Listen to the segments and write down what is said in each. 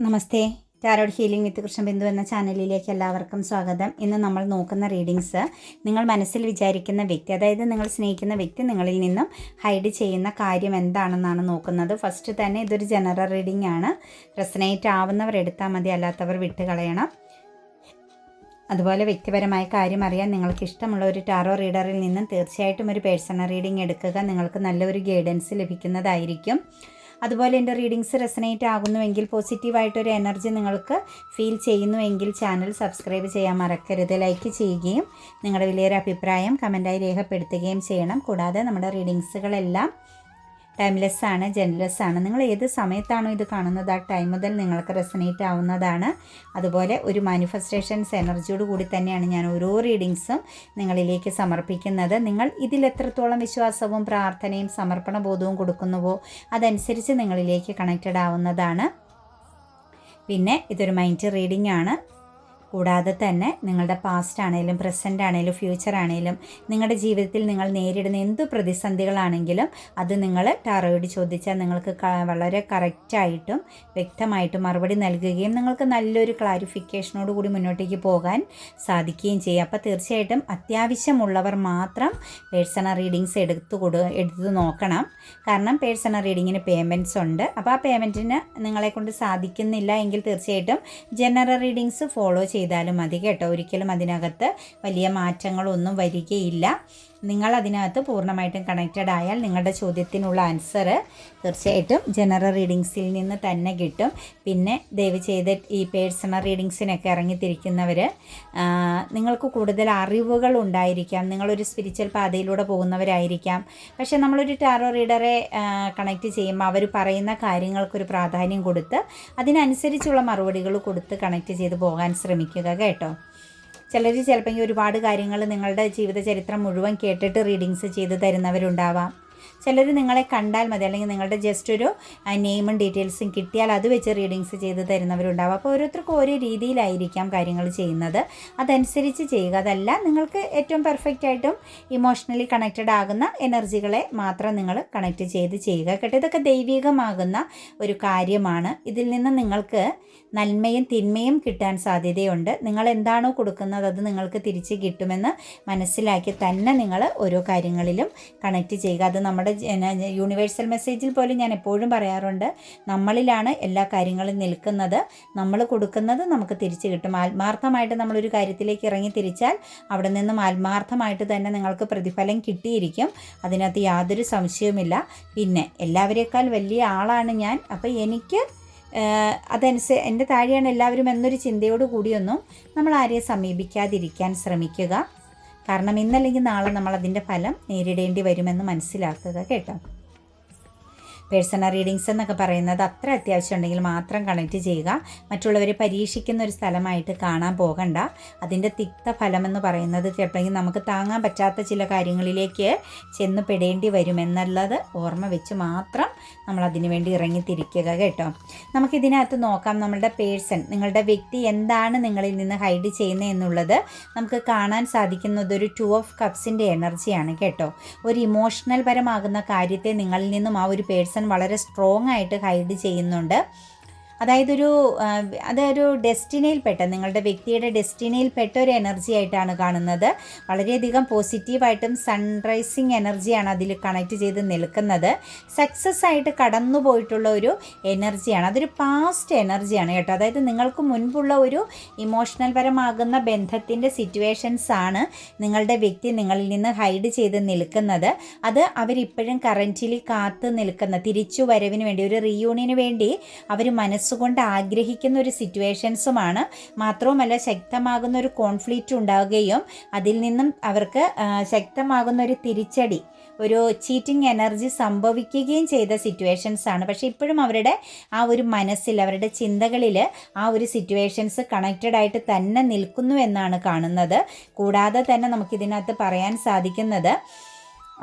Namaste. Tarot healing with Krishna Bindu എന്ന ചാനലിലേക്ക് എല്ലാവർക്കും സ്വാഗതം. ഇന്ന് നമ്മൾ നോക്കുന്ന റീഡിങ്സ് നിങ്ങൾ മനസ്സിൽ വിചാരിക്കുന്ന വ്യക്തി അതായത് നിങ്ങൾ സ്നേഹിക്കുന്ന വ്യക്തി നിങ്ങളിൽ നിന്നും ഹൈഡ് ചെയ്യുന്ന കാര്യം എന്താണെന്നാണ് നോക്കുന്നത്. ഫസ്റ്റ് തന്നെ ഇതൊരു ജനറൽ റീഡിംഗ് ആണ്. റെസനേറ്റ് ആവുന്നവർ എടുത്താൽ മതി അല്ലാത്തവർ വിട്ടുകളയണം. അതുപോലെ വ്യക്തിപരമായ കാര്യം അറിയാൻ നിങ്ങൾക്ക് ഇഷ്ടമുള്ള ഒരു ടാറോ റീഡറിൽ നിന്നും തീർച്ചയായിട്ടും ഒരു പേഴ്സണൽ റീഡിംഗ് എടുക്കുക. നിങ്ങൾക്ക് നല്ലൊരു ഗൈഡൻസ് ലഭിക്കുന്നതായിരിക്കും. അതുപോലെ എന്റെ റീഡിങ്സ് റെസനേറ്റ് ആകുന്നുവെങ്കിൽ പോസിറ്റീവായിട്ടൊരു എനർജി നിങ്ങൾക്ക് ഫീൽ ചെയ്യുന്നുവെങ്കിൽ ചാനൽ സബ്സ്ക്രൈബ് ചെയ്യാൻ മറക്കരുത്. ലൈക്ക് ചെയ്യുകയും നിങ്ങളുടെ വലിയൊരു അഭിപ്രായം കമന്റായി രേഖപ്പെടുത്തുകയും ചെയ്യണം. കൂടാതെ നമ്മുടെ റീഡിങ്സുകളെല്ലാം ടൈംലെസ് ആണ് ജെൻലെസ് ആണ്. നിങ്ങൾ ഏത് സമയത്താണോ ഇത് കാണുന്നത് ആ ടൈം മുതൽ നിങ്ങൾക്ക് റെസനേറ്റ് ആവുന്നതാണ്. അതുപോലെ ഒരു മാനിഫെസ്റ്റേഷൻസ് എനർജിയോട് കൂടി തന്നെയാണ് ഞാൻ ഓരോ റീഡിങ്സും നിങ്ങളിലേക്ക് സമർപ്പിക്കുന്നത്. നിങ്ങൾ ഇതിൽ എത്രത്തോളം വിശ്വാസവും പ്രാർത്ഥനയും സമർപ്പണ ബോധവും കൊടുക്കുന്നുവോ അതനുസരിച്ച് നിങ്ങളിലേക്ക് കണക്റ്റഡ് ആവുന്നതാണ്. പിന്നെ ഇതൊരു മൈൻഡ് റീഡിംഗ് ആണ്. കൂടാതെ തന്നെ നിങ്ങളുടെ പാസ്റ്റ് ആണെങ്കിലും പ്രസന്റ് ആണെങ്കിലും ഫ്യൂച്ചർ ആണെങ്കിലും നിങ്ങളുടെ ജീവിതത്തിൽ നിങ്ങൾ നേരിടുന്ന എന്ത് പ്രതിസന്ധികളാണെങ്കിലും അത് നിങ്ങൾ ടാറോയോട് ചോദിച്ചാൽ നിങ്ങൾക്ക് വളരെ കറക്റ്റായിട്ടും വ്യക്തമായിട്ടും മറുപടി നൽകുകയും നിങ്ങൾക്ക് നല്ലൊരു ക്ലാരിഫിക്കേഷനോട് കൂടി മുന്നോട്ടേക്ക് പോകാൻ സാധിക്കുകയും ചെയ്യും. അപ്പോൾ തീർച്ചയായിട്ടും അത്യാവശ്യമുള്ളവർ മാത്രം പേഴ്സണൽ റീഡിങ്സ് എടുത്തു കൊടു എടുത്തു നോക്കണം. കാരണം പേഴ്സണൽ റീഡിങ്ങിന് പേയ്മെന്റ്സ് ഉണ്ട്. അപ്പോൾ ആ പേയ്മെന്റിന് നിങ്ങളെ കൊണ്ട് സാധിക്കുന്നില്ല എങ്കിൽ തീർച്ചയായിട്ടും ജനറൽ റീഡിങ്സ് ഫോളോ ചെയ്താലും മതി കേട്ടോ. ഒരിക്കലും അതിനകത്ത് വലിയ മാറ്റങ്ങളൊന്നും വരികയില്ല. നിങ്ങൾ അതിനകത്ത് പൂർണമായിട്ടും കണക്റ്റഡ് ആയാൽ നിങ്ങളുടെ ചോദ്യത്തിനുള്ള ആൻസർ തീർച്ചയായിട്ടും ജനറൽ റീഡിങ്സിൽ നിന്ന് തന്നെ കിട്ടും. പിന്നെ ദയവ് ചെയ്ത് ഈ പേഴ്സണൽ റീഡിങ്സിനൊക്കെ ഇറങ്ങിത്തിരിക്കുന്നവർ നിങ്ങൾക്ക് കൂടുതൽ അറിവുകൾ ഉണ്ടായിരിക്കാം. നിങ്ങളൊരു സ്പിരിച്വൽ പാതയിലൂടെ പോകുന്നവരായിരിക്കാം. പക്ഷേ നമ്മളൊരു ടാറോ റീഡറെ കണക്റ്റ് ചെയ്യുമ്പോൾ അവർ പറയുന്ന കാര്യങ്ങൾക്കൊരു പ്രാധാന്യം കൊടുത്ത് അതിനനുസരിച്ചുള്ള മറുപടികൾ കൊടുത്ത് കണക്റ്റ് ചെയ്ത് പോകാൻ ശ്രമിക്കുക കേട്ടോ. ചിലർ ചിലപ്പോൾ ഒരുപാട് കാര്യങ്ങൾ നിങ്ങളുടെ ജീവിത ചരിത്രം മുഴുവൻ കേട്ടിട്ട് റീഡിങ്സ് ചെയ്ത് തരുന്നവരുണ്ടാവാം. ചിലർ നിങ്ങളെ കണ്ടാൽ മതി. അല്ലെങ്കിൽ നിങ്ങളുടെ ജസ്റ്റ് ഒരു നെയിമും ഡീറ്റെയിൽസും കിട്ടിയാൽ അത് വെച്ച് റീഡിങ്സ് ചെയ്ത് തരുന്നവരുണ്ടാവും. അപ്പോൾ ഓരോരുത്തർക്കും ഓരോ രീതിയിലായിരിക്കാം കാര്യങ്ങൾ ചെയ്യുന്നത്. അതനുസരിച്ച് ചെയ്യുക. അതല്ല നിങ്ങൾക്ക് ഏറ്റവും പെർഫെക്റ്റ് ആയിട്ടും ഇമോഷണലി കണക്റ്റഡ് ആകുന്ന എനർജികളെ മാത്രം നിങ്ങൾ കണക്റ്റ് ചെയ്ത് ചെയ്യുക. കേട്ടോ ഇതൊക്കെ ദൈവികമാകുന്ന ഒരു കാര്യമാണ്. ഇതിൽ നിന്ന് നിങ്ങൾക്ക് നന്മയും തിന്മയും കിട്ടാൻ സാധ്യതയുണ്ട്. നിങ്ങൾ എന്താണോ കൊടുക്കുന്നത് അത് നിങ്ങൾക്ക് തിരിച്ച് കിട്ടുമെന്ന് മനസ്സിലാക്കി തന്നെ നിങ്ങൾ ഓരോ കാര്യങ്ങളിലും കണക്റ്റ് ചെയ്യുക. അത് നമ്മുടെ യൂണിവേഴ്സൽ മെസ്സേജിൽ പോലും ഞാൻ എപ്പോഴും പറയാറുണ്ട് നമ്മളിലാണ് എല്ലാ കാര്യങ്ങളും നിൽക്കുന്നത്. നമ്മൾ കൊടുക്കുന്നത് നമുക്ക് തിരിച്ചു കിട്ടും. ആത്മാർത്ഥമായിട്ട് നമ്മളൊരു കാര്യത്തിലേക്ക് ഇറങ്ങി തിരിച്ചാൽ അവിടെ നിന്നും ആത്മാർത്ഥമായിട്ട് തന്നെ നിങ്ങൾക്ക് പ്രതിഫലം കിട്ടിയിരിക്കും. അതിനകത്ത് യാതൊരു സംശയവുമില്ല. പിന്നെ എല്ലാവരേക്കാൾ വലിയ ആളാണ് ഞാൻ. അപ്പോൾ എനിക്ക് അതനുസരിച്ച് എന്റെ താഴെയാണ് എല്ലാവരും എന്നൊരു ചിന്തയോട് കൂടിയൊന്നും നമ്മൾ ആരെയും സമീപിക്കാതിരിക്കാൻ ശ്രമിക്കുക. കാരണം ഇന്നല്ലെങ്കിൽ നാളെ നമ്മൾ അതിന്റെ ഫലം നേരിടേണ്ടി വരുമെന്ന് മനസ്സിലാക്കുക കേട്ടോ. പേഴ്സണൽ റീഡിങ്സ് എന്നൊക്കെ പറയുന്നത് അത്ര അത്യാവശ്യം ഉണ്ടെങ്കിൽ മാത്രം കണക്ട് ചെയ്യുക. മറ്റുള്ളവരെ പരീക്ഷിക്കുന്ന ഒരു സ്ഥലമായിട്ട് കാണാൻ പോകണ്ട. അതിന്റെ തിക്ത ഫലമെന്ന് പറയുന്നത് ചിലപ്പോഴെങ്കിൽ നമുക്ക് താങ്ങാൻ പറ്റാത്ത ചില കാര്യങ്ങളിലേക്ക് ചെന്ന് പെടേണ്ടി വരുമെന്നുള്ളത് ഓർമ്മ വെച്ച് മാത്രം നമ്മൾ അതിനു വേണ്ടി ഇറങ്ങിത്തിരിക്കുക കേട്ടോ. നമുക്കിതിനകത്ത് നോക്കാം നമ്മളുടെ പേഴ്സൺ നിങ്ങളുടെ വ്യക്തി എന്താണ് നിങ്ങളിൽ നിന്ന് ഹൈഡ് ചെയ്യുന്നത് എന്നുള്ളത് നമുക്ക് കാണാൻ സാധിക്കുന്നത് ഒരു ടു ഓഫ് കപ്സിന്റെ എനർജിയാണ് കേട്ടോ. ഒരു ഇമോഷണൽ പരമാകുന്ന കാര്യത്തെ നിങ്ങളിൽ നിന്നും ആ ഒരു പേഴ്സൺ വളരെ സ്ട്രോങ് ആയിട്ട് ഹൈഡ് ചെയ്യുന്നുണ്ട്. അതായത് ഒരു അതൊരു ഡെസ്റ്റിനയിൽപ്പെട്ട നിങ്ങളുടെ വ്യക്തിയുടെ ഡെസ്റ്റിനയിൽപ്പെട്ട ഒരു എനർജി ആയിട്ടാണ് കാണുന്നത്. വളരെയധികം പോസിറ്റീവായിട്ടും സൺറൈസിങ് എനർജിയാണ് അതിൽ കണക്ട് ചെയ്ത് നിൽക്കുന്നത്. സക്സസ് ആയിട്ട് കടന്നു പോയിട്ടുള്ള ഒരു എനർജിയാണ്. അതൊരു പാസ്റ്റ് എനർജിയാണ് കേട്ടോ. അതായത് നിങ്ങൾക്ക് മുൻപുള്ള ഒരു ഇമോഷണൽ പരമാകുന്ന ബന്ധത്തിന്റെ സിറ്റുവേഷൻസ് ആണ് നിങ്ങളുടെ വ്യക്തി നിങ്ങളിൽ നിന്ന് ഹൈഡ് ചെയ്ത് നിൽക്കുന്നത്. അത് അവരിപ്പോഴും കറന്റിലി കാത്തു നിൽക്കുന്ന തിരിച്ചു വരവിന് വേണ്ടി ഒരു റീയൂണിയന് വേണ്ടി അവർ മനസ്സ് മനസ്സുകൊണ്ട് ആഗ്രഹിക്കുന്ന ഒരു സിറ്റുവേഷൻസുമാണ്. മാത്രവുമല്ല ശക്തമാകുന്ന ഒരു കോൺഫ്ലിക്റ്റ് ഉണ്ടാവുകയും അതിൽ നിന്നും അവർക്ക് ശക്തമാകുന്ന ഒരു തിരിച്ചടി ഒരു ചീറ്റിംഗ് എനർജി സംഭവിക്കുകയും ചെയ്ത സിറ്റുവേഷൻസ് ആണ് പക്ഷേ ഇപ്പോഴും അവരുടെ ആ ഒരു മനസ്സിൽ അവരുടെ ചിന്തകളിൽ ആ ഒരു സിറ്റുവേഷൻസ് കണക്റ്റഡ് ആയിട്ട് തന്നെ നിൽക്കുന്നു എന്നാണ് കാണുന്നത്. കൂടാതെ തന്നെ നമുക്കിതിനകത്ത് പറയാൻ സാധിക്കുന്നത്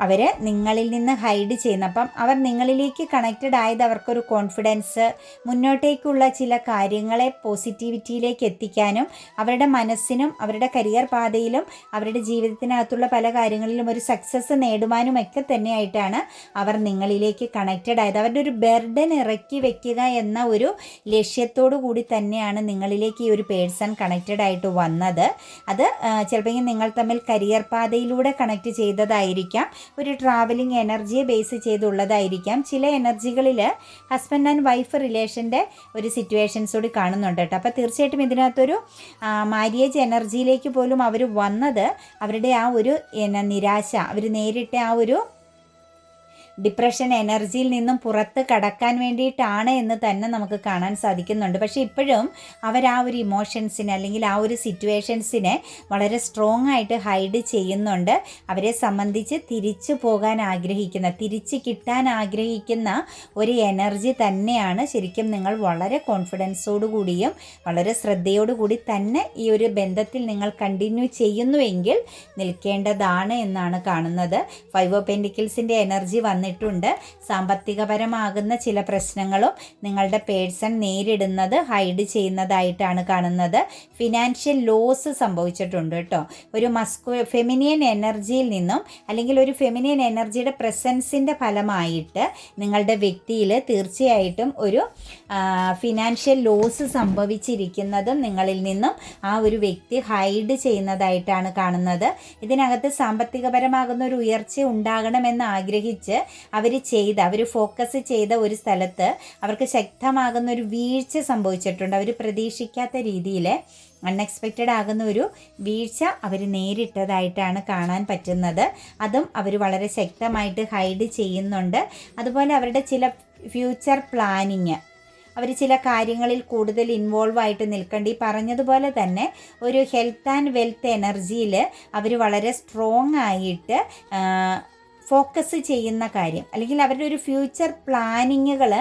അവർ നിങ്ങളിൽ നിന്ന് ഹൈഡ് ചെയ്യുന്ന. അപ്പം അവർ നിങ്ങളിലേക്ക് കണക്റ്റഡ് ആയത് അവർക്കൊരു കോൺഫിഡൻസ് മുന്നോട്ടേക്കുള്ള ചില കാര്യങ്ങളെ പോസിറ്റിവിറ്റിയിലേക്ക് എത്തിക്കാനും അവരുടെ മനസ്സിനും അവരുടെ കരിയർ പാതയിലും അവരുടെ ജീവിതത്തിനകത്തുള്ള പല കാര്യങ്ങളിലും ഒരു സക്സസ് നേടുവാനും ഒക്കെ തന്നെയായിട്ടാണ് അവർ നിങ്ങളിലേക്ക് കണക്റ്റഡ് ആയത്. അവരുടെ ഒരു ബെർഡൻ ഇറക്കി വെക്കുക എന്ന ഒരു ലക്ഷ്യത്തോടു കൂടി തന്നെയാണ് നിങ്ങളിലേക്ക് ഈ ഒരു പേഴ്സൺ കണക്റ്റഡ് ആയിട്ട് വന്നത്. അത് ചിലപ്പോൾ നിങ്ങൾ തമ്മിൽ കരിയർ പാതയിലൂടെ കണക്ട് ചെയ്തതായിരിക്കാം. ഒരു ട്രാവലിംഗ് എനർജിയെ ബേസ് ചെയ്തുള്ളതായിരിക്കാം. ചില എനർജികളിൽ ഹസ്ബൻഡ് ആൻഡ് വൈഫ് റിലേഷന്റെ ഒരു സിറ്റുവേഷൻസ് കൂടി കാണുന്നുണ്ട് കേട്ടോ. അപ്പോൾ തീർച്ചയായിട്ടും ഇതിനകത്തൊരു മാരിയേജ് എനർജിയിലേക്ക് പോലും അവർ വന്നത് അവരുടെ ആ ഒരു നിരാശ അവർ നേരിട്ട ആ ഒരു ഡിപ്രഷൻ എനർജിയിൽ നിന്നും പുറത്ത് കടക്കാൻ വേണ്ടിയിട്ടാണ് എന്ന് തന്നെ നമുക്ക് കാണാൻ സാധിക്കുന്നുണ്ട്. പക്ഷേ ഇപ്പോഴും അവർ ആ ഒരു ഇമോഷൻസിനെ അല്ലെങ്കിൽ ആ ഒരു സിറ്റുവേഷൻസിനെ വളരെ സ്ട്രോങ് ആയിട്ട് ഹൈഡ് ചെയ്യുന്നുണ്ട്. അവരെ സംബന്ധിച്ച് തിരിച്ചു പോകാൻ ആഗ്രഹിക്കുന്ന തിരിച്ച് കിട്ടാൻ ആഗ്രഹിക്കുന്ന ഒരു എനർജി തന്നെയാണ് ശരിക്കും നിങ്ങൾ വളരെ കോൺഫിഡൻസോടു കൂടിയും വളരെ ശ്രദ്ധയോടുകൂടി തന്നെ ഈ ഒരു ബന്ധത്തിൽ നിങ്ങൾ കണ്ടിന്യൂ ചെയ്യുന്നുവെങ്കിൽ നിൽക്കേണ്ടതാണ് എന്നാണ് കാണുന്നത്. ഫൈവ് ഓഫ് പെൻഡിക്കിൾസിന്റെ എനർജി വന്ന് വന്നിട്ടുണ്ട്. സാമ്പത്തികപരമാകുന്ന ചില പ്രശ്നങ്ങളും നിങ്ങളുടെ പേഴ്സൺ നേരിടുന്നത് ഹൈഡ് ചെയ്യുന്നതായിട്ടാണ് കാണുന്നത്. ഫിനാൻഷ്യൽ ലോസ് സംഭവിച്ചിട്ടുണ്ട് കേട്ടോ. ഒരു മസ്കു ഫെമിനിയൻ എനർജിയിൽ നിന്നും അല്ലെങ്കിൽ ഒരു ഫെമിനിയൻ എനർജിയുടെ പ്രസൻസിന്റെ ഫലമായിട്ട് നിങ്ങളുടെ വ്യക്തിയിൽ തീർച്ചയായിട്ടും ഒരു ഫിനാൻഷ്യൽ ലോസ് സംഭവിച്ചിരിക്കുന്നതും നിങ്ങളിൽ നിന്നും ആ ഒരു വ്യക്തി ഹൈഡ് ചെയ്യുന്നതായിട്ടാണ് കാണുന്നത്. ഇതിനകത്ത് സാമ്പത്തികപരമാകുന്ന ഒരു ഉയർച്ച ഉണ്ടാകണമെന്ന് ആഗ്രഹിച്ച് അവർ ചെയ്ത അവർ ഫോക്കസ് ചെയ്ത ഒരു സ്ഥലത്ത് അവർക്ക് ശക്തമാകുന്ന ഒരു വീഴ്ച സംഭവിച്ചിട്ടുണ്ട്. അവർ പ്രതീക്ഷിക്കാത്ത രീതിയിൽ അൺഎക്സ്പെക്റ്റഡ് ആകുന്ന ഒരു വീഴ്ച അവർ നേരിട്ടതായിട്ടാണ് കാണാൻ പറ്റുന്നത്. അതും അവർ വളരെ ശക്തമായിട്ട് ഹൈഡ് ചെയ്യുന്നുണ്ട്. അതുപോലെ അവരുടെ ചില ഫ്യൂച്ചർ പ്ലാനിങ് അവർ ചില കാര്യങ്ങളിൽ കൂടുതൽ ഇൻവോൾവ് ആയിട്ട് നിൽക്കേണ്ടി. പറഞ്ഞതുപോലെ തന്നെ ഒരു ഹെൽത്ത് ആൻഡ് വെൽത്ത് എനർജിയിൽ അവർ വളരെ സ്ട്രോങ് ആയിട്ട് ഫോക്കസ് ചെയ്യുന്ന കാര്യം. അല്ലെങ്കിൽ അവരുടെ ഒരു ഫ്യൂച്ചർ പ്ലാനിങ്ങുകൾ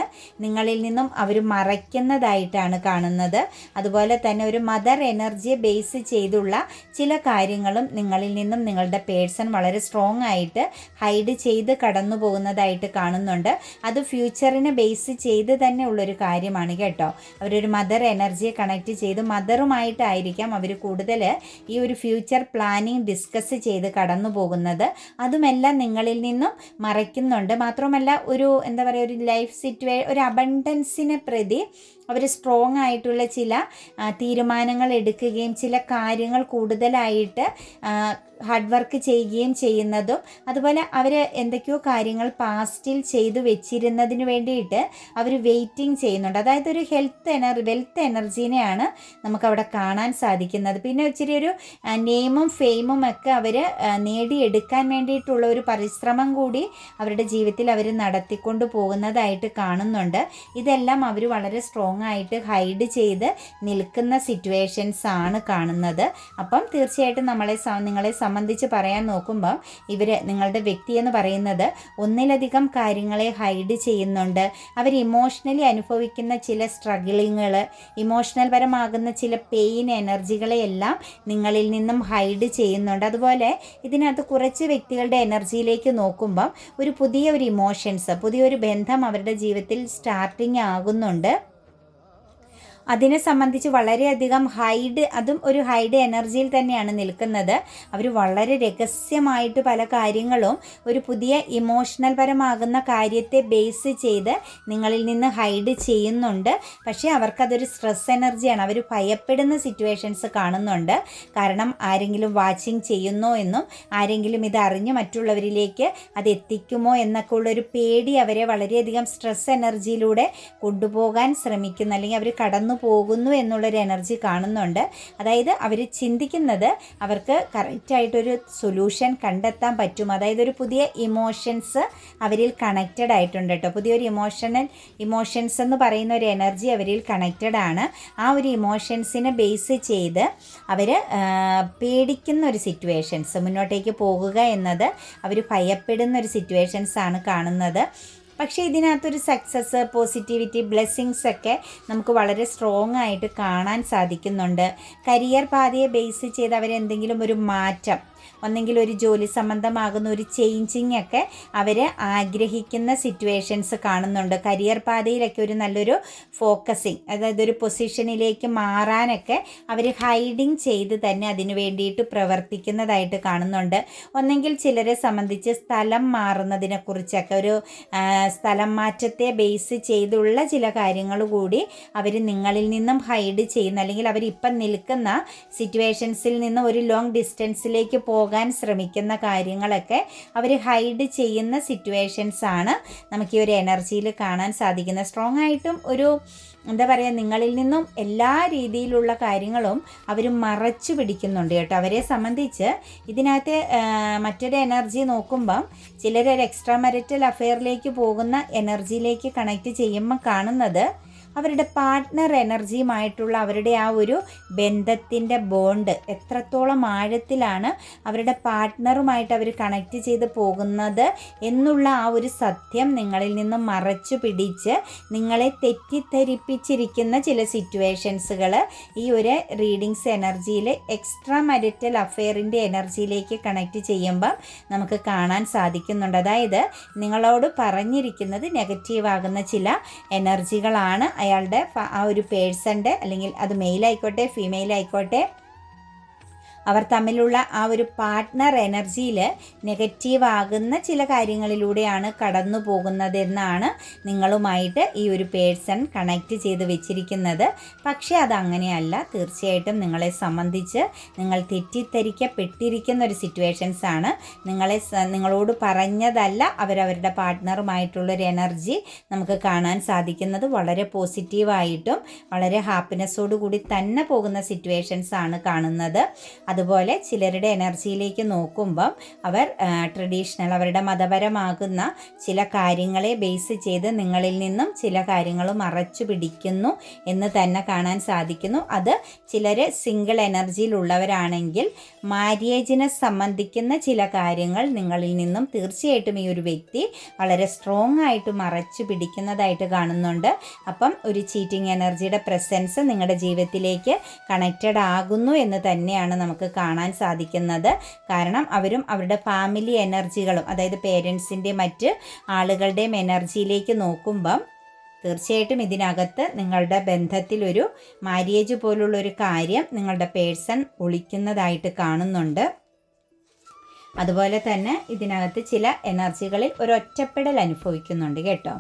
നിങ്ങളിൽ നിന്നും അവർ മറയ്ക്കുന്നതായിട്ടാണ് കാണുന്നത്. അതുപോലെ തന്നെ ഒരു മദർ എനർജിയെ ബേസ് ചെയ്തുള്ള ചില കാര്യങ്ങളും നിങ്ങളിൽ നിന്നും നിങ്ങളുടെ പേഴ്സൺ വളരെ സ്ട്രോങ് ആയിട്ട് ഹൈഡ് ചെയ്ത് കടന്നു പോകുന്നതായിട്ട് കാണുന്നുണ്ട്. അത് ഫ്യൂച്ചറിനെ ബേസ് ചെയ്ത് തന്നെ ഉള്ളൊരു കാര്യമാണ് കേട്ടോ. അവരൊരു മദർ എനർജിയെ കണക്ട് ചെയ്ത് മദറുമായിട്ടായിരിക്കാം അവർ കൂടുതൽ ഈ ഒരു ഫ്യൂച്ചർ പ്ലാനിങ് ഡിസ്കസ് ചെയ്ത് കടന്നു പോകുന്നത്. അതുമെല്ലാം നിങ്ങളിൽ അതിൽ നിന്നും മറയ്ക്കുന്നുണ്ട്. മാത്രമല്ല ഒരു എന്താ പറയുക ഒരു ലൈഫ് സിറ്റുവേ ഒരു അബണ്ടൻസിനെ പ്രതി അവർ സ്ട്രോങ് ആയിട്ടുള്ള ചില തീരുമാനങ്ങൾ എടുക്കുകയും ചില കാര്യങ്ങൾ കൂടുതലായിട്ട് ഹാർഡ് വർക്ക് ചെയ്യുകയും ചെയ്യുന്നതും അതുപോലെ അവർ എന്തൊക്കെയോ കാര്യങ്ങൾ പാസ്റ്റിൽ ചെയ്തു വെച്ചിരുന്നതിന് വേണ്ടിയിട്ട് അവർ വെയിറ്റിംഗ് ചെയ്യുന്നുണ്ട്. അതായത് ഒരു ഹെൽത്ത് എനർ വെൽത്ത് എനർജീനെയാണ് നമുക്കവിടെ കാണാൻ സാധിക്കുന്നത്. പിന്നെ ഇച്ചിരി ഒരു നെയിമും ഫെയിമും ഒക്കെ അവർ നേടിയെടുക്കാൻ വേണ്ടിയിട്ടുള്ള ഒരു പരിശ്രമം കൂടി അവരുടെ ജീവിതത്തിൽ അവർ നടത്തിക്കൊണ്ട് പോകുന്നതായിട്ട് കാണുന്നുണ്ട്. ഇതെല്ലാം അവർ വളരെ സ്ട്രോങ് ആയിട്ട് ഹൈഡ് ചെയ്ത് നിൽക്കുന്ന സിറ്റുവേഷൻസ് ആണ് കാണുന്നത്. അപ്പം തീർച്ചയായിട്ടും നമ്മളെ നിങ്ങളെ സംബന്ധിച്ച് പറയാൻ നോക്കുമ്പം ഇവർ നിങ്ങളുടെ വ്യക്തി എന്ന് പറയുന്നത് ഒന്നിലധികം കാര്യങ്ങളെ ഹൈഡ് ചെയ്യുന്നുണ്ട്. അവർ ഇമോഷണലി അനുഭവിക്കുന്ന ചില സ്ട്രഗിളിങ്ങൾ ഇമോഷണൽ പരമാകുന്ന ചില പെയിൻ എനർജികളെയെല്ലാം നിങ്ങളിൽ നിന്നും ഹൈഡ് ചെയ്യുന്നുണ്ട്. അതുപോലെ ഇതിനകത്ത് കുറച്ച് വ്യക്തികളുടെ എനർജിയിലേക്ക് നോക്കുമ്പം ഒരു പുതിയ ഒരു ഇമോഷൻസ് പുതിയൊരു ബന്ധം അവരുടെ ജീവിതത്തിൽ സ്റ്റാർട്ടിങ് ആകുന്നുണ്ട്. അതിനെ സംബന്ധിച്ച് വളരെയധികം ഹൈഡ് അതും ഒരു ഹൈഡ് എനർജിയിൽ തന്നെയാണ് നിൽക്കുന്നത്. അവർ വളരെ രഹസ്യമായിട്ട് പല കാര്യങ്ങളും ഒരു പുതിയ ഇമോഷണൽ പരമാകുന്ന കാര്യത്തെ ബേസ് ചെയ്ത് നിങ്ങളിൽ നിന്ന് ഹൈഡ് ചെയ്യുന്നുണ്ട്. പക്ഷേ അവർക്കതൊരു സ്ട്രെസ് എനർജിയാണ് അവർ ഭയപ്പെടുന്ന സിറ്റുവേഷൻസ് കാണുന്നുണ്ട്. കാരണം ആരെങ്കിലും വാച്ചിങ് ചെയ്യുന്നോ എന്നും ആരെങ്കിലും ഇത് മറ്റുള്ളവരിലേക്ക് അത് എത്തിക്കുമോ എന്നൊക്കെ ഉള്ളൊരു പേടി അവരെ വളരെയധികം സ്ട്രെസ് എനർജിയിലൂടെ കൊണ്ടുപോകാൻ ശ്രമിക്കുന്നു. അല്ലെങ്കിൽ അവർ കടന്നു പോകുന്നു എന്നുള്ളൊരു എനർജി കാണുന്നുണ്ട്. അതായത് അവർ ചിന്തിക്കുന്നത് അവർക്ക് കറക്റ്റായിട്ടൊരു സൊല്യൂഷൻ കണ്ടെത്താൻ പറ്റും. അതായത് ഒരു പുതിയ ഇമോഷൻസ് അവരിൽ കണക്റ്റഡ് ആയിട്ടുണ്ട് കേട്ടോ. പുതിയൊരു ഇമോഷണൽ ഇമോഷൻസ് എന്ന് പറയുന്ന ഒരു എനർജി അവരിൽ കണക്റ്റഡ് ആണ്. ആ ഒരു ഇമോഷൻസിനെ ബേസ് ചെയ്ത് അവർ പേടിക്കുന്ന ഒരു സിറ്റുവേഷൻസ് മുന്നോട്ടേക്ക് പോകുക എന്നത് അവർ ഭയപ്പെടുന്ന ഒരു സിറ്റുവേഷൻസ് ആണ് കാണുന്നത്. പക്ഷേ ഇതിനകത്തൊരു സക്സസ് പോസിറ്റിവിറ്റി ബ്ലെസ്സിങ്സ് ഒക്കെ നമുക്ക് വളരെ സ്ട്രോങ് ആയിട്ട് കാണാൻ സാധിക്കുന്നുണ്ട്. കരിയർ പാതയെ ബേസ് ചെയ്ത് അവരെന്തെങ്കിലും ഒരു മാറ്റം ഒന്നെങ്കിൽ ഒരു ജോലി സംബന്ധമാകുന്ന ഒരു ചേഞ്ചിങ് ഒക്കെ അവർ ആഗ്രഹിക്കുന്ന സിറ്റുവേഷൻസ് കാണുന്നുണ്ട്. കരിയർ പാതയിലൊക്കെ ഒരു നല്ലൊരു ഫോക്കസിങ് അതായത് ഒരു പൊസിഷനിലേക്ക് മാറാനൊക്കെ അവർ ഹൈഡിങ് ചെയ്ത് തന്നെ അതിനു വേണ്ടിയിട്ട് പ്രവർത്തിക്കുന്നതായിട്ട് കാണുന്നുണ്ട്. ഒന്നെങ്കിൽ ചിലരെ സംബന്ധിച്ച് സ്ഥലം മാറുന്നതിനെക്കുറിച്ചൊക്കെ ഒരു സ്ഥലം മാറ്റത്തെ ബേസ് ചെയ്തുള്ള ചില കാര്യങ്ങൾ കൂടി അവർ നിങ്ങളിൽ നിന്നും ഹൈഡ് ചെയ്യുന്ന. അല്ലെങ്കിൽ അവർ അവരിപ്പം നിൽക്കുന്ന സിറ്റുവേഷൻസിൽ നിന്ന് ഒരു ലോങ് ഡിസ്റ്റൻസിലേക്ക് പോകാൻ ശ്രമിക്കുന്ന കാര്യങ്ങളൊക്കെ അവർ ഹൈഡ് ചെയ്യുന്ന സിറ്റുവേഷൻസ് ആണ് നമുക്ക് ഈ ഒരു എനർജിയിൽ കാണാൻ സാധിക്കുന്നത്. സ്ട്രോങ് ആയിട്ടും ഒരു എന്താ പറയുക നിങ്ങളിൽ നിന്നും എല്ലാ രീതിയിലുള്ള കാര്യങ്ങളും അവർ മറച്ചു പിടിക്കുന്നുണ്ട് കേട്ടോ. അവരെ സംബന്ധിച്ച് ഇതിനകത്ത് മറ്റൊരു എനർജി നോക്കുമ്പം ചിലരൊരു എക്സ്ട്രാ മെറിറ്റൽ അഫെയറിലേക്ക് പോകുന്ന എനർജിയിലേക്ക് കണക്ട് ചെയ്യുമ്പോൾ കാണുന്നത് അവരുടെ പാർട്ട്ണർ എനർജിയുമായിട്ടുള്ള അവരുടെ ആ ഒരു ബന്ധത്തിന്റെ ബോണ്ട് എത്രത്തോളം ആഴത്തിലാണ് അവരുടെ പാർട്ട്ണറുമായിട്ട് അവർ കണക്ട് ചെയ്ത് പോകുന്നത് എന്നുള്ള ആ ഒരു സത്യം നിങ്ങളിൽ നിന്ന് മറച്ചു പിടിച്ച് നിങ്ങളെ തെറ്റിദ്ധരിപ്പിച്ചിരിക്കുന്ന ചില സിറ്റുവേഷൻസുകൾ ഈ ഒരു റീഡിങ്സ് എനർജിയിൽ എക്സ്ട്രാ മരിറ്റൽ അഫെയറിന്റെ എനർജിയിലേക്ക് കണക്ട് ചെയ്യുമ്പം നമുക്ക് കാണാൻ സാധിക്കുന്നുണ്ട്. അതായത് നിങ്ങളോട് പറഞ്ഞിരിക്കുന്നത് നെഗറ്റീവ് ആകുന്ന ചില എനർജികളാണ് അയാളുടെ ആ ഒരു പേഴ്സന്റെ അല്ലെങ്കിൽ അത് മെയിൽ ആയിക്കോട്ടെ ഫീമെയിൽ ആയിക്കോട്ടെ അവർ തമ്മിലുള്ള ആ ഒരു പാർട്ട്ണർ എനർജിയിൽ നെഗറ്റീവ് ആകുന്ന ചില കാര്യങ്ങളിലൂടെയാണ് കടന്നു പോകുന്നതെന്നാണ് നിങ്ങളുമായിട്ട് ഈ ഒരു പേഴ്സൺ കണക്റ്റ് ചെയ്ത് വെച്ചിരിക്കുന്നത്. പക്ഷേ അതങ്ങനെയല്ല. തീർച്ചയായിട്ടും നിങ്ങളെ സംബന്ധിച്ച് നിങ്ങൾ തെറ്റിദ്ധരിക്കപ്പെട്ടിരിക്കുന്ന ഒരു സിറ്റുവേഷൻസ് ആണ്. നിങ്ങളെ നിങ്ങളോട് പറഞ്ഞതല്ല അവരവരുടെ പാർട്ട്ണറുമായിട്ടുള്ളൊരു എനർജി നമുക്ക് കാണാൻ സാധിക്കുന്നത്. വളരെ പോസിറ്റീവായിട്ടും വളരെ ഹാപ്പിനെസ്സോടു കൂടി തന്നെ പോകുന്ന സിറ്റുവേഷൻസ് ആണ് കാണുന്നത്. അതുപോലെ ചിലരുടെ എനർജിയിലേക്ക് നോക്കുമ്പം അവർ ട്രഡീഷണൽ അവരുടെ മതപരമാകുന്ന ചില കാര്യങ്ങളെ ബേസ് ചെയ്ത് നിങ്ങളിൽ നിന്നും ചില കാര്യങ്ങൾ മറച്ചു പിടിക്കുന്നു എന്ന് തന്നെ കാണാൻ സാധിക്കുന്നു. അത് ചിലർ സിംഗിൾ എനർജിയിലുള്ളവരാണെങ്കിൽ മാര്യേജിനെ സംബന്ധിക്കുന്ന ചില കാര്യങ്ങൾ നിങ്ങളിൽ നിന്നും തീർച്ചയായിട്ടും ഈ ഒരു വ്യക്തി വളരെ സ്ട്രോങ് ആയിട്ട് മറച്ചു പിടിക്കുന്നതായിട്ട് കാണുന്നുണ്ട്. അപ്പം ഒരു ചീറ്റിംഗ് എനർജിയുടെ പ്രസൻസ് നിങ്ങളുടെ ജീവിതത്തിലേക്ക് കണക്റ്റഡ് ആകുന്നു എന്ന് തന്നെയാണ് നമുക്ക് നമുക്ക് കാണാൻ സാധിക്കുന്നത്. കാരണം അവരും അവരുടെ ഫാമിലി എനർജികളും അതായത് പേരൻസിന്റെ മറ്റ് ആളുകളുടെയും എനർജിയിലേക്ക് നോക്കുമ്പം തീർച്ചയായിട്ടും ഇതിനകത്ത് നിങ്ങളുടെ ബന്ധത്തിൽ ഒരു മാര്യേജ് പോലുള്ളൊരു കാര്യം നിങ്ങളുടെ പേഴ്സൺ ഒളിക്കുന്നതായിട്ട് കാണുന്നുണ്ട്. അതുപോലെ തന്നെ ഇതിനകത്ത് ചില എനർജികളിൽ ഒരു ഒറ്റപ്പെടൽ അനുഭവിക്കുന്നുണ്ട് കേട്ടോ.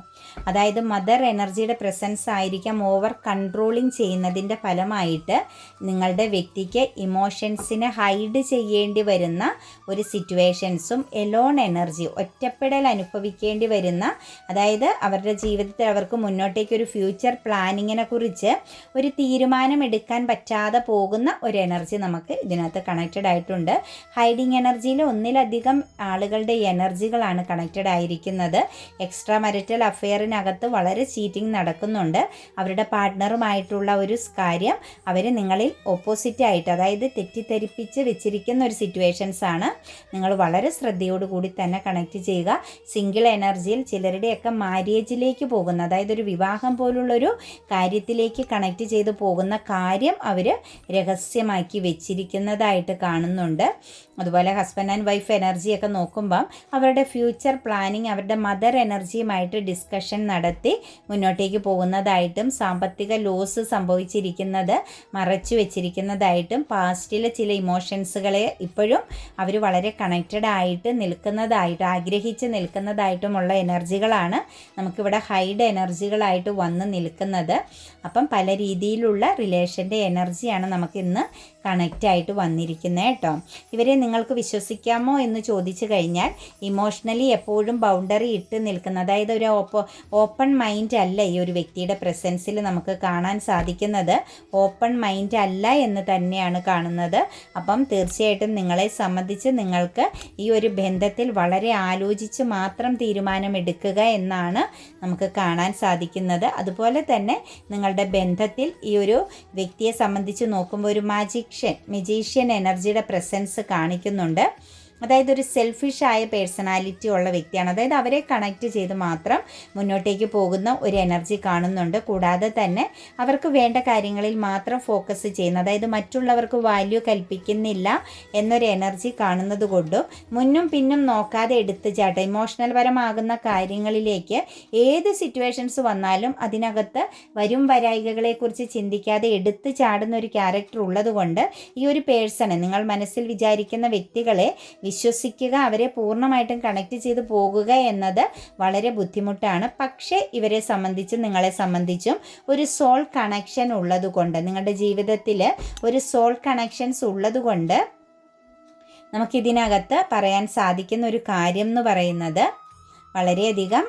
അതായത് മദർ എനർജിയുടെ പ്രസൻസ് ആയിരിക്കാം ഓവർ കൺട്രോളിങ് ചെയ്യുന്നതിന്റെ ഫലമായിട്ട് നിങ്ങളുടെ വ്യക്തിക്ക് ഇമോഷൻസിനെ ഹൈഡ് ചെയ്യേണ്ടി വരുന്ന ഒരു സിറ്റുവേഷൻസും എലോൺ എനർജി ഒറ്റപ്പെടൽ അനുഭവിക്കേണ്ടി വരുന്ന അതായത് അവരുടെ ജീവിതത്തിൽ അവർക്ക് മുന്നോട്ടേക്ക് ഒരു ഫ്യൂച്ചർ പ്ലാനിങ്ങിനെ കുറിച്ച് ഒരു തീരുമാനം എടുക്കാൻ പറ്റാതെ പോകുന്ന ഒരു എനർജി നമുക്ക് ഇതിനകത്ത് കണക്റ്റഡ് ആയിട്ടുണ്ട്. ഹൈഡിങ് എനർജിയിൽ ഒന്ന് ഒന്നിലധികം ആളുകളുടെ എനർജികളാണ് കണക്റ്റഡ് ആയിരിക്കുന്നത്. എക്സ്ട്രാ മരിറ്റൽ അഫെയറിനകത്ത് വളരെ ചീറ്റിംഗ് നടക്കുന്നുണ്ട്. അവരുടെ പാർട്ട്ണറുമായിട്ടുള്ള ഒരു കാര്യം അവർ നിങ്ങളിൽ ഓപ്പോസിറ്റ് ആയിട്ട് അതായത് തെറ്റിദ്ധരിപ്പിച്ച് വെച്ചിരിക്കുന്ന ഒരു സിറ്റുവേഷൻസ് ആണ്. നിങ്ങൾ വളരെ ശ്രദ്ധയോടുകൂടി തന്നെ കണക്ട് ചെയ്യുക. സിംഗിൾ എനർജിയിൽ ചിലരുടെയൊക്കെ മാര്യേജിലേക്ക് പോകുന്ന അതായത് ഒരു വിവാഹം പോലുള്ളൊരു കാര്യത്തിലേക്ക് കണക്ട് ചെയ്ത് പോകുന്ന കാര്യം അവർ രഹസ്യമാക്കി വെച്ചിരിക്കുന്നതായിട്ട് കാണുന്നുണ്ട്. അതുപോലെ ഹസ്ബൻഡ് ആൻഡ് വൈഫ് എനർജിയൊക്കെ നോക്കുമ്പം അവരുടെ ഫ്യൂച്ചർ പ്ലാനിങ് അവരുടെ മദർ എനർജിയുമായിട്ട് ഡിസ്കഷൻ നടത്തി മുന്നോട്ടേക്ക് പോകുന്നതായിട്ടും സാമ്പത്തിക ലോസ് സംഭവിച്ചിരിക്കുന്നത് മറച്ചു വെച്ചിരിക്കുന്നതായിട്ടും പാസ്റ്റിലെ ചില ഇമോഷൻസുകളെ ഇപ്പോഴും അവർ വളരെ കണക്റ്റഡ് ആയിട്ട് നിൽക്കുന്നതായിട്ട് ആഗ്രഹിച്ച് നിൽക്കുന്നതായിട്ടുമുള്ള എനർജികളാണ് നമുക്കിവിടെ ഹൈഡ് എനർജികളായിട്ട് വന്ന് നിൽക്കുന്നത്. അപ്പം പല രീതിയിലുള്ള റിലേഷന്റെ എനർജിയാണ് നമുക്ക് ഇന്ന് കണക്റ്റ് ആയിട്ട് വന്നിരിക്കുന്നത് കേട്ടോ. ഇവരെ നിങ്ങൾക്ക് വിശ്വസിക്കാമോ എന്ന് ചോദിച്ചു കഴിഞ്ഞാൽ ഇമോഷണലി എപ്പോഴും ബൗണ്ടറി ഇട്ട് നിൽക്കുന്ന അതായത് ഒരു ഓപ്പോ ഓപ്പൺ മൈൻഡ് അല്ല ഈ ഒരു വ്യക്തിയുടെ പ്രസൻസിൽ നമുക്ക് കാണാൻ സാധിക്കുന്നത്. ഓപ്പൺ മൈൻഡ് അല്ല എന്ന് തന്നെയാണ് കാണുന്നത്. അപ്പം തീർച്ചയായിട്ടും നിങ്ങളെ സംബന്ധിച്ച് നിങ്ങൾക്ക് ഈ ഒരു ബന്ധത്തിൽ വളരെ ആലോചിച്ച് മാത്രം തീരുമാനമെടുക്കുക എന്നാണ് നമുക്ക് കാണാൻ സാധിക്കുന്നത്. അതുപോലെ തന്നെ നിങ്ങളുടെ ബന്ധത്തിൽ ഈ ഒരു വ്യക്തിയെ സംബന്ധിച്ച് നോക്കുമ്പോൾ ഒരു മാജിക്ഷൻ മെജീഷ്യൻ എനർജിയുടെ പ്രസൻസ് കാണിക്കുന്നുണ്ട്. അതായത് ഒരു സെൽഫിഷ് ആയ പേഴ്സണാലിറ്റി ഉള്ള വ്യക്തിയാണ്. അതായത് അവരെ കണക്ട് ചെയ്ത് മാത്രം മുന്നോട്ടേക്ക് പോകുന്ന ഒരു എനർജി കാണുന്നുണ്ട്. കൂടാതെ തന്നെ അവർക്ക് വേണ്ട കാര്യങ്ങളിൽ മാത്രം ഫോക്കസ് ചെയ്യുന്ന അതായത് മറ്റുള്ളവർക്ക് വാല്യൂ കൽപ്പിക്കുന്നില്ല എന്നൊരു എനർജി കാണുന്നത് കൊണ്ടും മുന്നും പിന്നും നോക്കാതെ എടുത്ത് ചാട്ട ഇമോഷണൽ പരമാകുന്ന കാര്യങ്ങളിലേക്ക് ഏത് സിറ്റുവേഷൻസ് വന്നാലും അതിനകത്ത് വരും വരായികകളെക്കുറിച്ച് ചിന്തിക്കാതെ എടുത്ത് ചാടുന്ന ഒരു ക്യാരക്ടർ ഉള്ളതുകൊണ്ട് ഈ ഒരു പേഴ്സണെ നിങ്ങൾ മനസ്സിൽ വിചാരിക്കുന്ന വ്യക്തികളെ വിശ്വസിക്കുക അവരെ പൂർണമായിട്ടും കണക്ട് ചെയ്ത് പോകുക എന്നത് വളരെ ബുദ്ധിമുട്ടാണ്. പക്ഷേ ഇവരെ സംബന്ധിച്ചും നിങ്ങളെ സംബന്ധിച്ചും ഒരു സോൾ കണക്ഷൻ ഉള്ളതുകൊണ്ട് നിങ്ങളുടെ ജീവിതത്തിൽ ഒരു സോൾ കണക്ഷൻസ് ഉള്ളതുകൊണ്ട് നമുക്കിതിനകത്ത് പറയാൻ സാധിക്കുന്ന ഒരു കാര്യം എന്ന് പറയുന്നത് വളരെയധികം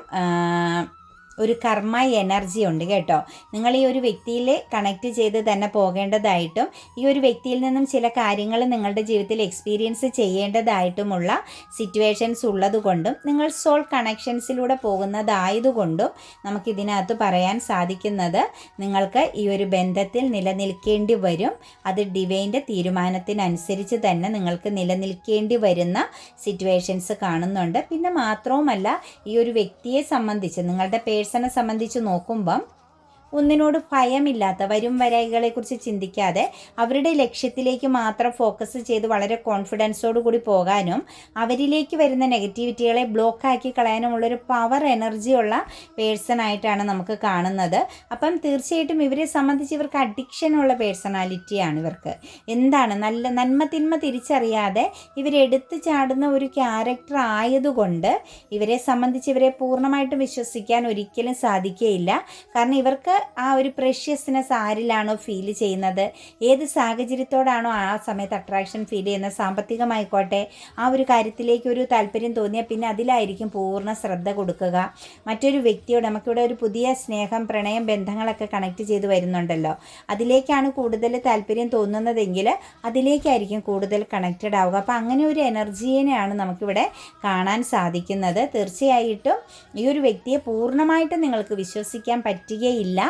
ഒരു കർമ്മ എനർജി ഉണ്ട് കേട്ടോ. നിങ്ങൾ ഈ ഒരു വ്യക്തിയിൽ കണക്ട് ചെയ്ത് തന്നെ പോകേണ്ടതായിട്ടും ഈ ഒരു വ്യക്തിയിൽ നിന്നും ചില കാര്യങ്ങൾ നിങ്ങളുടെ ജീവിതത്തിൽ എക്സ്പീരിയൻസ് ചെയ്യേണ്ടതായിട്ടുമുള്ള സിറ്റുവേഷൻസ് ഉള്ളതുകൊണ്ടും നിങ്ങൾ സോൾ കണക്ഷൻസിലൂടെ പോകുന്നതായതുകൊണ്ടും നമുക്കിതിനകത്ത് പറയാൻ സാധിക്കുന്നത് നിങ്ങൾക്ക് ഈ ഒരു ബന്ധത്തിൽ നിലനിൽക്കേണ്ടി വരും. അത് ഡിവൈന്റെ തീരുമാനത്തിനനുസരിച്ച് തന്നെ നിങ്ങൾക്ക് നിലനിൽക്കേണ്ടി വരുന്ന സിറ്റുവേഷൻസ് കാണുന്നുണ്ട്. പിന്നെ മാത്രവുമല്ല ഈ ഒരു വ്യക്തിയെ സംബന്ധിച്ച് നിങ്ങളുടെ പേഴ്സണെ സംബന്ധിച്ച് നോക്കുമ്പം ഒന്നിനോട് ഭയമില്ലാത്ത വരും വരകളെക്കുറിച്ച് ചിന്തിക്കാതെ അവരുടെ ലക്ഷ്യത്തിലേക്ക് മാത്രം ഫോക്കസ് ചെയ്ത് വളരെ കോൺഫിഡൻസോട് കൂടി പോകാനും അവരിലേക്ക് വരുന്ന നെഗറ്റിവിറ്റികളെ ബ്ലോക്ക് ആക്കി കളയാനുമുള്ള കളയാനുമുള്ളൊരു പവർ എനർജിയുള്ള പേഴ്സൺ ആയിട്ടാണ് നമുക്ക് കാണുന്നത്. അപ്പം തീർച്ചയായിട്ടും ഇവരെ സംബന്ധിച്ച് ഇവർക്ക് അഡിക്ഷൻ അഡിക്ഷനുള്ള പേഴ്സണാലിറ്റിയാണ് ഇവർക്ക്. എന്താണ്? നല്ല നന്മ തിന്മ തിരിച്ചറിയാതെ ഇവരെടുത്ത് ചാടുന്ന ഒരു ക്യാരക്ടർ ആയതുകൊണ്ട് ഇവരെ സംബന്ധിച്ച് ഇവരെ പൂർണമായിട്ടും വിശ്വസിക്കാൻ ഒരിക്കലും സാധിക്കുകയില്ല കാരണം ഇവർക്ക് ആ ഒരു പ്രഷ്യസ്നെസ് ആരിലാണോ ഫീൽ ചെയ്യുന്നത്? ഏത് സാഹചര്യത്തോടാണോ ആ സമയത്ത് അട്രാക്ഷൻ ഫീൽ ചെയ്യുന്നത്? സാമ്പത്തികമായിക്കോട്ടെ ആ ഒരു കാര്യത്തിലേക്ക് ഒരു താല്പര്യം തോന്നിയാൽ പിന്നെ അതിലായിരിക്കും പൂർണ ശ്രദ്ധ കൊടുക്കുക. മറ്റൊരു വ്യക്തിയോട് നമുക്കിവിടെ ഒരു പുതിയ സ്നേഹം പ്രണയം ബന്ധങ്ങളൊക്കെ കണക്ട് ചെയ്ത് വരുന്നുണ്ടല്ലോ. അതിലേക്കാണ് കൂടുതൽ താല്പര്യം തോന്നുന്നതെങ്കിൽ അതിലേക്കായിരിക്കും കൂടുതൽ കണക്റ്റഡ് ആവുക. അപ്പോൾ അങ്ങനെ ഒരു എനർജീനെയാണ് നമുക്കിവിടെ കാണാൻ സാധിക്കുന്നത്. തീർച്ചയായിട്ടും ഈ ഒരു വ്യക്തിയെ പൂർണമായിട്ടും നിങ്ങൾക്ക് വിശ്വസിക്കാൻ പറ്റുകയില്ല.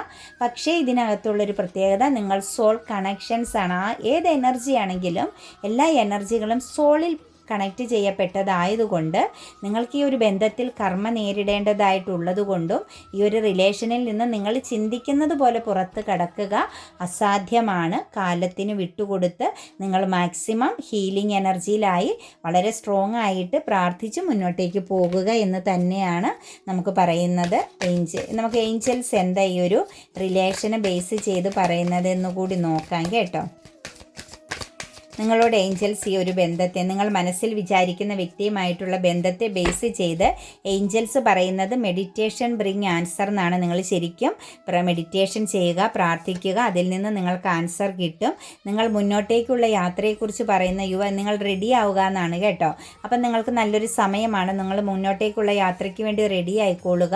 പക്ഷേ ഇതിനകത്തുള്ളൊരു പ്രത്യേകത നിങ്ങൾ സോൾ കണക്ഷൻസ് ആണ്. ആ ഏത് എനർജി ആണെങ്കിലും എല്ലാ എനർജികളും സോളിൽ കണക്ട് ചെയ്യപ്പെട്ടതായതുകൊണ്ട് നിങ്ങൾക്ക് ഈ ഒരു ബന്ധത്തിൽ കർമ്മ നേരിടേണ്ടതായിട്ടുള്ളതുകൊണ്ടും ഈ ഒരു റിലേഷനിൽ നിന്ന് നിങ്ങൾ ചിന്തിക്കുന്നത് പോലെ പുറത്ത് കടക്കുക അസാധ്യമാണ്. കാലത്തിന് വിട്ടുകൊടുത്ത് നിങ്ങൾ മാക്സിമം ഹീലിംഗ് എനർജിയിലായി വളരെ സ്ട്രോങ് ആയിട്ട് പ്രാർത്ഥിച്ച് മുന്നോട്ടേക്ക് പോകുക എന്ന് തന്നെയാണ് നമുക്ക് പറയുന്നത്. ഏഞ്ചൽ നമുക്ക് ഏഞ്ചൽസ് എന്താ ഈ ഒരു റിലേഷനെ ബേസ് ചെയ്ത് പറയുന്നത് എന്ന് കൂടി നോക്കാം കേട്ടോ. നിങ്ങളോട് ഏഞ്ചൽസ് ഈ ഒരു ബന്ധത്തെ നിങ്ങൾ മനസ്സിൽ വിചാരിക്കുന്ന വ്യക്തിയുമായിട്ടുള്ള ബന്ധത്തെ ബേസ് ചെയ്ത് ഏഞ്ചൽസ് പറയുന്നത് മെഡിറ്റേഷൻ ബ്രിങ് ആൻസർ എന്നാണ് നിങ്ങൾ ശരിക്കും മെഡിറ്റേഷൻ ചെയ്യുക പ്രാർത്ഥിക്കുക അതിൽ നിന്ന് നിങ്ങൾക്ക് ആൻസർ കിട്ടും. നിങ്ങൾ മുന്നോട്ടേക്കുള്ള യാത്രയെക്കുറിച്ച് പറയുന്ന യുവ നിങ്ങൾ റെഡി ആവുക എന്നാണ് കേട്ടോ. അപ്പം നിങ്ങൾക്ക് നല്ലൊരു സമയമാണ് നിങ്ങൾ മുന്നോട്ടേക്കുള്ള യാത്രയ്ക്ക് വേണ്ടി റെഡി ആയിക്കോളുക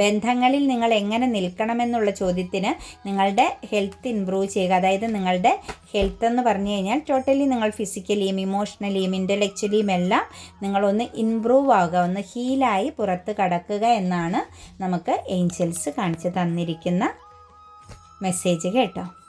ബന്ധങ്ങളിൽ നിങ്ങൾ എങ്ങനെ നിൽക്കണമെന്നുള്ള ചോദ്യത്തിന് നിങ്ങളുടെ ഹെൽത്ത് ഇമ്പ്രൂവ് ചെയ്യുക. അതായത് നിങ്ങളുടെ ഹെൽത്ത് എന്ന് പറഞ്ഞു കഴിഞ്ഞാൽ ടോട്ടലി നിങ്ങൾ ഫിസിക്കലിയും ഇമോഷണലിയും ഇന്റലക്ച്വലിയും എല്ലാം നിങ്ങളൊന്ന് ഇമ്പ്രൂവ് ആവുക ഒന്ന് ഹീലായി പുറത്ത് കടക്കുക എന്നാണ് നമുക്ക് ഏഞ്ചൽസ് കാണിച്ചു തന്നിരിക്കുന്ന മെസ്സേജ് കേട്ടോ.